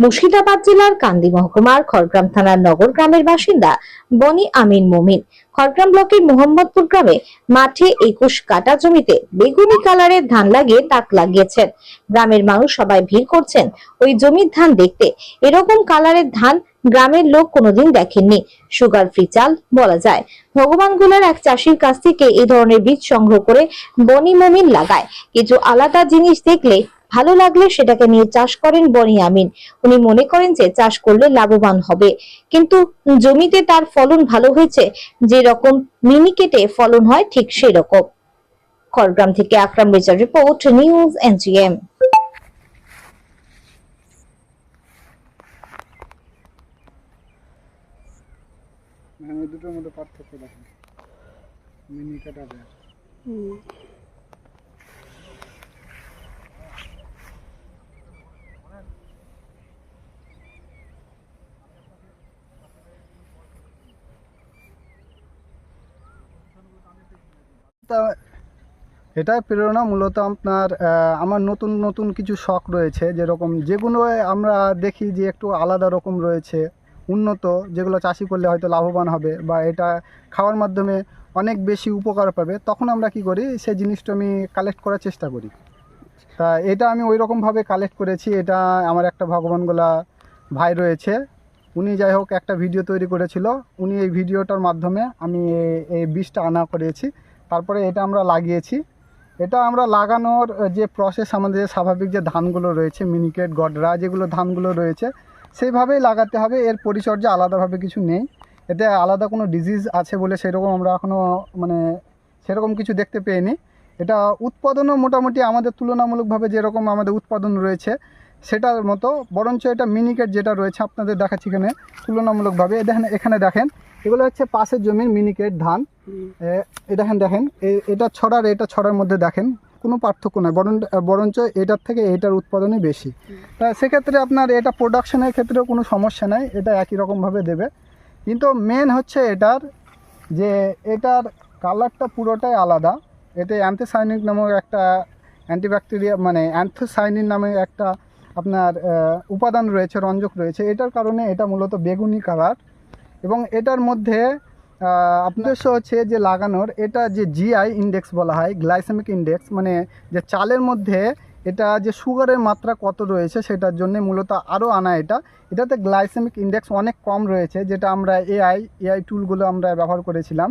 মুর্শিদাবাদ জেলার কান্দি মহকুমার খড়গ্রাম থানার নগর গ্রামের বাসিন্দা বনি আমিন মুমিন। খড়গ্রাম ব্লকের মোহাম্মদপুর গ্রামে মাঠে একুশ কাটা জমিতে বেগুনি কালারের ধান লাগিয়ে তাক লাগিয়েছেন। গ্রামের মানুষ সবাই ভিড় করছেন ওই জমির ধান দেখতে। এরকম কালারের ধান গ্রামের লোক কোনোদিন দেখেননি। সুগার ফ্রি চাল বলা যায়। ভগবানগুলার এক চাষির কাছ থেকে এই ধরনের বীজ সংগ্রহ করে বনি মমিন লাগায়। কিছু আলাদা জিনিস দেখলে ভালো লাগলে সেটাকে নিয়ে চাষ করেন বনি আমিন। উনি মনে করেন যে চাষ করলে লাভবান হবে। কিন্তু জমিতে তার ফলন ভালো হয়েছে যে রকম মিনিকেটে ফলন হয় ঠিক সেরকম। খড়গ্রাম থেকে আকরাম রেজার রিপোর্ট নিউজ এনজিএম। মানে দুটোর মধ্যে পার্থক্য দেখেন। মিনি কাটা তা এটাই প্রেরণা, মূলত আপনার আমার নতুন নতুন কিছু শখ রয়েছে যেরকম যেগুলো আমরা দেখি যে একটু আলাদা রকম রয়েছে, উন্নত, যেগুলো চাষি করলে হয়তো লাভবান হবে বা এটা খাওয়ার মাধ্যমে অনেক বেশি উপকার পাবে, তখন আমরা কি করি, সেই জিনিসটা আমি কালেক্ট করার চেষ্টা করি। তা এটা আমি ওই রকমভাবে কালেক্ট করেছি, এটা আমার একটা ভগবানগোলা ভাই রয়েছে, উনি যাই হোক একটা ভিডিও তৈরি করেছিল, উনি এই ভিডিওটার মাধ্যমে আমি এই- এই বীজটা আনা করেছি। তারপরে এটা আমরা লাগিয়েছি। এটা আমরা লাগানোর যে প্রসেস আমাদের স্বাভাবিক যে ধানগুলো রয়েছে মিনিকেট গডরা যেগুলো ধানগুলো রয়েছে, সেইভাবেই লাগাতে হবে। এর পরিচর্যা আলাদাভাবে কিছু নেই। এতে আলাদা কোনো ডিজিজ আছে বলে সেরকম আমরা এখনও মানে সেরকম কিছু দেখতে পেইনি। এটা উৎপাদনও মোটামুটি আমাদের তুলনামূলকভাবে যেরকম আমাদের উৎপাদন রয়েছে, সেটার মতো। বরঞ্চ এটা মিনিকেট যেটা রয়েছে, আপনাদের দেখাচ্ছি এখানে তুলনামূলকভাবে। দেখেন, এখানে দেখেন এগুলো হচ্ছে পাশের জমির মিনিকেট ধান। এ- এ দেখেন এটা ছড়ার এটা ছড়ার মধ্যে দেখেন কোনো পার্থক্য নয় বরং বরঞ্চ এটার থেকে এটার উৎপাদনই বেশি। তা সেক্ষেত্রে আপনার এটা প্রোডাকশনের ক্ষেত্রেও কোনো সমস্যা নাই এটা একই রকমভাবে দেবে। কিন্তু মেন হচ্ছে এটার যে এটার কালারটা পুরোটাই আলাদা। এতে অ্যান্থোসাইনিক নামক একটা অ্যান্টিব্যাকটেরিয়া মানে অ্যান্থোসাইনিন নামে একটা আপনার উপাদান রয়েছে রঞ্জক রয়েছে। এটার কারণে এটা মূলত বেগুনি কালার এবং এটার মধ্যে আপনার হচ্ছে যে লাগানোর, এটা যে জিআই ইন্ডেক্স বলা হয় গ্লাইসেমিক ইন্ডেক্স মানে যে চালের মধ্যে এটা যে সুগারের মাত্রা কত রয়েছে সেটার জন্য মূলত আরও আনা এটা। এটাতে গ্লাইসেমিক ইন্ডেক্স অনেক কম রয়েছে, যেটা আমরা এআই এআই টুলগুলো আমরা ব্যবহার করেছিলাম।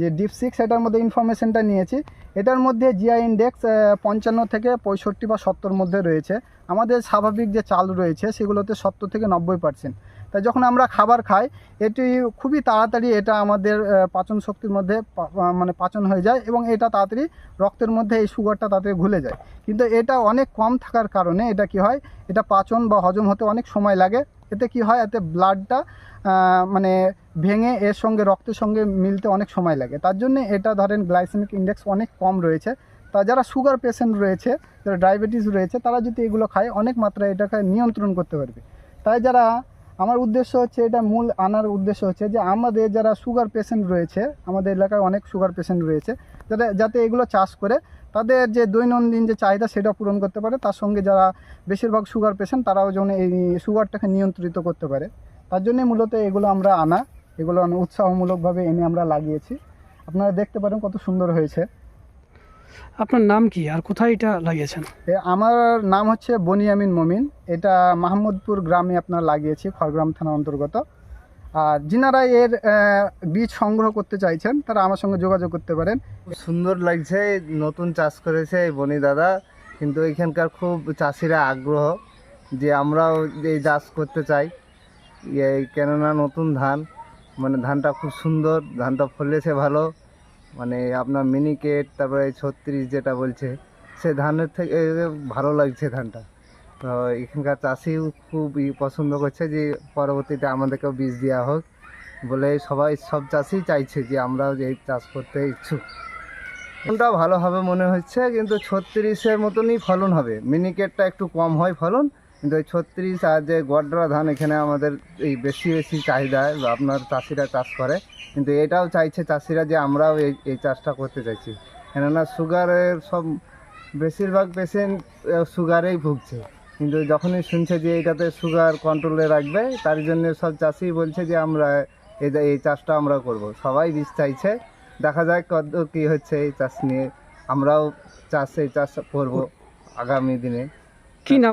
যে ডিপ সিক্স এটার মধ্যে ইনফরমেশনটা নিয়েছি। এটার মধ্যে জিআই ইন্ডেক্স পঞ্চান্ন থেকে পঁয়ষট্টি বা সত্তর মধ্যে রয়েছে। আমাদের স্বাভাবিক যে চাল রয়েছে সেগুলোতে সত্তর থেকে নব্বই পার্সেন্ট তাই যখন আমরা খাবার খাই, এটি খুবই তাড়াতাড়ি এটা আমাদের পাচন শক্তির মধ্যে মানে পাচন হয়ে যায় এবং এটা তাড়াতাড়ি রক্তের মধ্যে এই সুগারটা তাড়াতাড়ি ঘুলে যায়। কিন্তু এটা অনেক কম থাকার কারণে এটা কি হয়, এটা পাচন বা হজম হতে অনেক সময় লাগে। এতে কি হয়, এতে ব্লাডটা মানে ভেঙে এর সঙ্গে রক্তের সঙ্গে মিলতে অনেক সময় লাগে। তার জন্য এটা ধরেন গ্লাইসেমিক ইন্ডেক্স অনেক কম রয়েছে। তা যারা সুগার পেশেন্ট রয়েছে, যারা ডায়াবেটিস রয়েছে, তারা যদি এগুলো খায়, অনেক মাত্রায় এটাকে নিয়ন্ত্রণ করতে পারবে। তাই যারা আমার উদ্দেশ্য হচ্ছে, এটা মূল আনার উদ্দেশ্য হচ্ছে যে আমাদের যারা সুগার পেশেন্ট রয়েছে, আমাদের এলাকায় অনেক সুগার পেশেন্ট রয়েছে, যাতে যাতে এগুলো চাষ করে তাদের যে দৈনন্দিন যে চাহিদা সেটা পূরণ করতে পারে, তার সঙ্গে যারা বেশিরভাগ সুগার পেশেন্ট তারাও যেন এই সুগারটাকে নিয়ন্ত্রিত করতে পারে। তার জন্যই মূলত এগুলো আমরা আনা, এগুলো উৎসাহমূলকভাবে এনে আমরা লাগিয়েছি। আপনারা দেখতে পারেন কত সুন্দর হয়েছে। আপনার নাম কি? আর কোথায় এটা লাগিয়েছেন? আমার নাম হচ্ছে বনিয়ামিন মমিন। এটা মাহমুদপুর গ্রামে আপনার লাগিয়েছি খড়গ্রাম থানা অন্তর্গত। আর যিনারা এর বীজ সংগ্রহ করতে চাইছেন তারা আমার সঙ্গে যোগাযোগ করতে পারেন। সুন্দর লাগছে নতুন চাষ করেছে এই বনি দাদা। কিন্তু এখানকার খুব চাষিরা আগ্রহ যে আমরাও এই চাষ করতে চাই। এই কেননা নতুন ধান মানে ধানটা খুব সুন্দর ধানটা ফলেছে ভালো। মানে আপনার মিনিকেট তারপরে ছত্রিশ যেটা বলছে, সে ধানের থেকে ভালো লাগছে ধানটা। তো এখানকার চাষিও খুব পছন্দ করছে যে পরবর্তীতে আমাদেরকেও বীজ দেওয়া হোক। বলে সবাই, সব চাষি চাইছে যে আমরাও যে এই চাষ করতে ইচ্ছুক। ফলনটা ভালো হবে মনে হচ্ছে, কিন্তু ছত্রিশের মতনই ফলন হবে। মিনিকেটটা একটু কম হয় ফলন কিন্তু ওই ছত্রিশ আর যে গডরা ধান এখানে আমাদের এই বেশি বেশি চাহিদা আপনার চাষিরা চাষ করে, কিন্তু এটাও চাইছে চাষিরা যে আমরাও এই এই চাষটা করতে চাইছি। কেননা সুগারের সব, বেশিরভাগ পেশেন্ট সুগারেই ভুগছে। কিন্তু যখনই শুনছে যে এটাতে সুগার কন্ট্রোলে রাখবে, তার জন্য সব চাষি বলছে যে আমরা এই এই চাষটা আমরা করব। সবাই বীজ চাইছে। দেখা যাক কত কী হচ্ছে এই চাষ নিয়ে। আমরাও চাষ, এই চাষ করব আগামী দিনে। কি নাম?